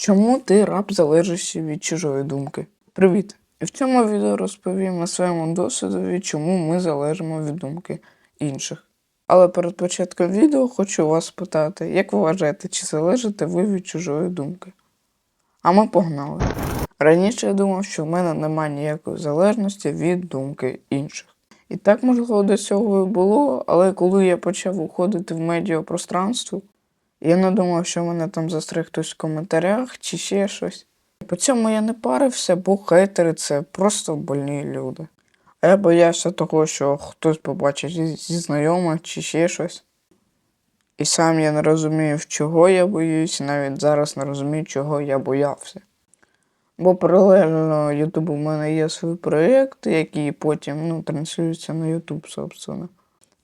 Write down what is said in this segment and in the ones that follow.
Чому ти раб залежиш від чужої думки? Привіт! І в цьому відео розповім на своєму досвідові, чому ми залежимо від думки інших. Але перед початком відео хочу вас спитати, як ви вважаєте, чи залежите ви від чужої думки? А ми погнали. Раніше я думав, що в мене немає ніякої залежності від думки інших. І так, можливо, до цього і було, але коли я почав уходити в медіапространство, я не думав, що мене там застриг хтось в коментарях чи ще щось. По цьому я не парився, бо хейтери це просто больні люди. А я боявся того, що хтось побачить зі, знайомих чи ще щось. І сам я не розумів, чого я боюсь, навіть зараз не розумію, чого я боявся. Бо паралельно Ютубу в мене є свій проєкт, який потім ну, транслюється на Ютуб, собственно.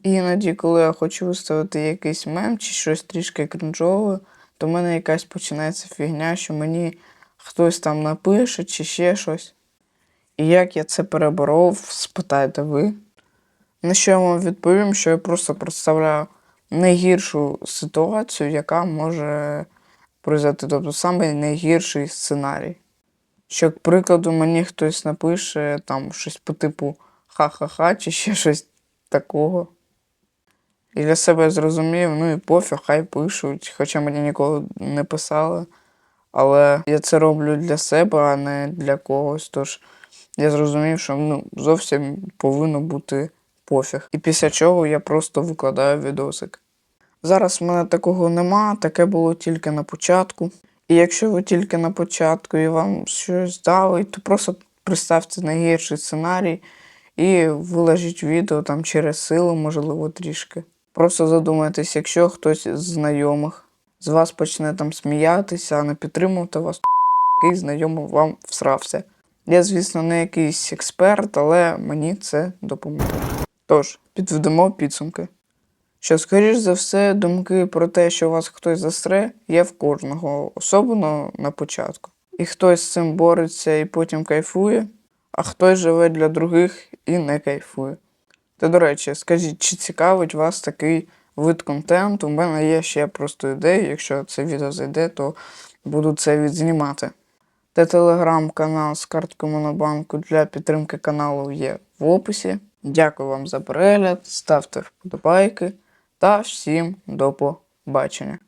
Іноді, коли я хочу виставити якийсь мем чи щось трішки крінжове, то в мене якась починається фігня, що мені хтось там напише чи ще щось. І як я це переборов, спитайте ви. На що я вам відповім, що я просто представляю найгіршу ситуацію, яка може произойти, тобто саме найгірший сценарій. Що, к прикладу, мені хтось напише там щось по типу ха-ха-ха чи ще щось такого. І для себе зрозумів, ну і пофіг, хай пишуть, хоча мені ніколи не писали. Але я це роблю для себе, а не для когось. Тож я зрозумів, що ну, зовсім повинно бути пофіг. І після чого я просто викладаю відосик. Зараз в мене такого нема, таке було тільки на початку. І якщо ви тільки на початку і вам щось дали, то просто представте найгірший сценарій і виложіть відео там через силу, можливо, трішки. Просто задумайтесь, якщо хтось з знайомих з вас почне там сміятися, а не підтримувати вас, який знайомий вам всрався. Я, звісно, не якийсь експерт, але мені це допоможе. Тож, підведемо підсумки. Що, скоріш за все, думки про те, що вас хтось засре, є в кожного, особливо на початку. І хтось з цим бореться і потім кайфує, а хтось живе для других і не кайфує. Та до речі, скажіть, чи цікавить вас такий вид контенту? У мене є ще просто ідеї, якщо це відео зайде, то буду це відзнімати. Та телеграм-канал з карткою Монобанку для підтримки каналу є в описі. Дякую вам за перегляд, ставте вподобайки та всім до побачення.